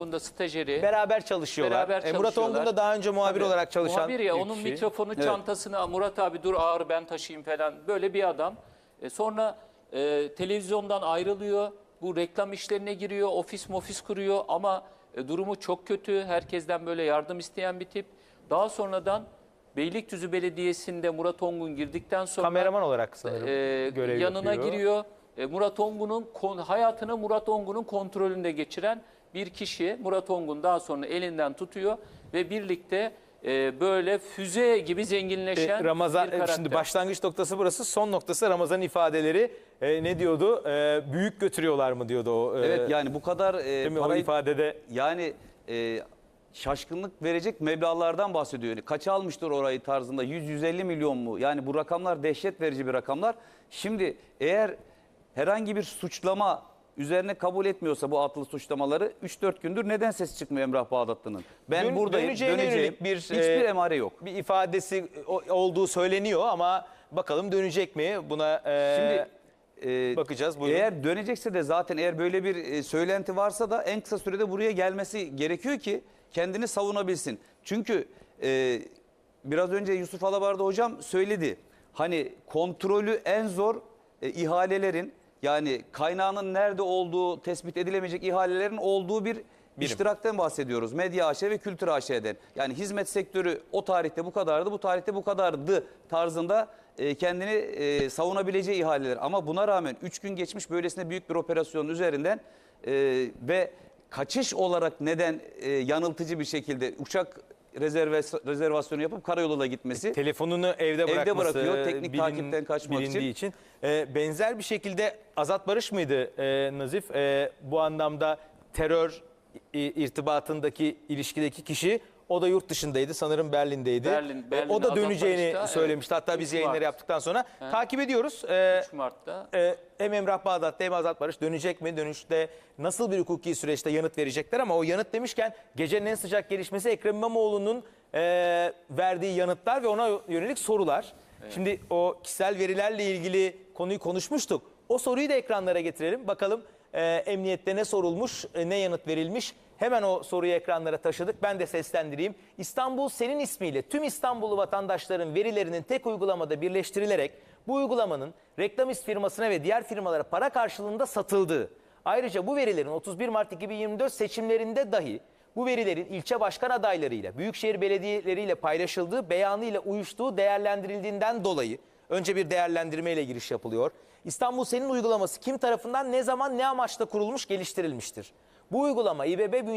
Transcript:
Bunda stajyeri. Beraber çalışıyorlar. Beraber E, Murat çalışıyorlar. Ongun da daha önce muhabir Tabii. olarak çalışan Muhabir ya onun kişi. mikrofonu çantasına Murat abi dur ağır ben taşıyayım falan böyle bir adam. E, sonra e, televizyondan ayrılıyor. Bu reklam işlerine giriyor. Ofis mofis kuruyor ama e, durumu çok kötü. Herkesten böyle yardım isteyen bir tip. Daha sonradan Beylikdüzü Belediyesi'nde Murat Ongun girdikten sonra Kameraman olarak sanırım e, görev yanına yapıyor. giriyor. E, Murat Ongun'un hayatını Murat Ongun'un kontrolünde geçiren bir kişi Murat Ongun daha sonra elinden tutuyor ve birlikte e, böyle füze gibi zenginleşen E, Ramazan bir e, karakter. şimdi başlangıç noktası burası. Son noktası Ramazan ifadeleri. E, ne diyordu? E, büyük götürüyorlar mı diyordu o. e, Evet yani bu kadar e, mi? o parayı ifadede yani e, şaşkınlık verecek meblağlardan bahsediyor. Yani kaça almıştır orayı tarzında 100-150 milyon mu? Yani bu rakamlar dehşet verici bir rakamlar. Şimdi eğer herhangi bir suçlama üzerine kabul etmiyorsa bu atılı suçlamaları 3-4 gündür neden ses çıkmıyor Emrah Bağdatlı'nın? Ben Dön- buradayım, döneceğine döneceğim. yönelik bir, Hiçbir e, emare yok. bir ifadesi o- olduğu söyleniyor ama bakalım dönecek mi? Buna e, Şimdi e, bakacağız. Buyurun. Eğer dönecekse de zaten eğer böyle bir e, söylenti varsa da en kısa sürede buraya gelmesi gerekiyor ki kendini savunabilsin. Çünkü e, biraz önce Yusuf Alabarda hocam söyledi. Hani kontrolü en zor e, ihalelerin yani kaynağının nerede olduğu tespit edilemeyecek ihalelerin olduğu bir iştirakten bahsediyoruz. Medya AŞ ve Kültür AŞ'den. Yani hizmet sektörü o tarihte bu kadardı, bu tarihte bu kadardı tarzında e, kendini e, savunabileceği ihaleler. Ama buna rağmen 3 gün geçmiş böylesine büyük bir operasyonun üzerinden e, ve kaçış olarak neden e, yanıltıcı bir şekilde uçak rezervas- rezervasyonu yapıp karayoluyla gitmesi. telefonunu evde bırakması bırakıyor, teknik takipten kaçmak bilindiği için. E, benzer bir şekilde Azat Barış mıydı e, Nazif? E, bu anlamda terör irtibatındaki ilişkideki kişi o da yurt dışındaydı sanırım Berlin'deydi. Berlin- E, Berlin o da döneceğini evet. söylemişti. Hatta biz 3 yayınları Mart. yaptıktan sonra takip ediyoruz. E, 3 Mart'ta e, hem Emrah Bağdat'ta hem Azat Barış dönecek mi? Dönüşte nasıl bir hukuki süreçte yanıt verecekler ama o yanıt demişken gecenin en sıcak gelişmesi Ekrem İmamoğlu'nun e, verdiği yanıtlar ve ona yönelik sorular. Şimdi o kişisel verilerle ilgili konuyu konuşmuştuk. O soruyu da ekranlara getirelim. Bakalım e, emniyette ne sorulmuş, e, ne yanıt verilmiş. Hemen o soruyu ekranlara taşıdık. Ben de seslendireyim. İstanbul senin ismiyle tüm İstanbullu vatandaşların verilerinin tek uygulamada birleştirilerek bu uygulamanın reklamist firmasına ve diğer firmalara para karşılığında satıldığı. Ayrıca bu verilerin 31 Mart 2024 seçimlerinde dahi bu verilerin ilçe başkan adaylarıyla, büyükşehir belediyeleriyle paylaşıldığı beyanıyla uyuştuğu değerlendirildiğinden dolayı önce bir değerlendirme ile giriş yapılıyor. İstanbul Senin uygulaması kim tarafından ne zaman ne amaçla kurulmuş geliştirilmiştir? Bu uygulama İBB bünyesinde